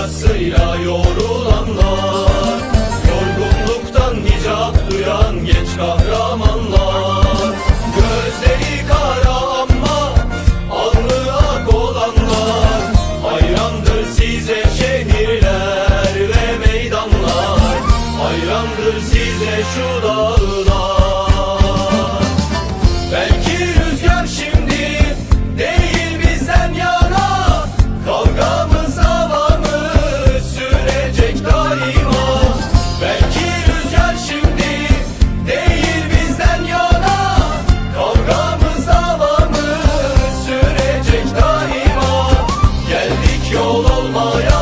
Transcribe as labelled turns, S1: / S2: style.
S1: faydasıyla yorulanlar Yorgunluktan hicap duyan genç kahramanlar. Gözleri kara ama alnı ak olanlar Hayrandır size şehirler ve meydanlar. Hayrandır size şu dağlar. yol olmayan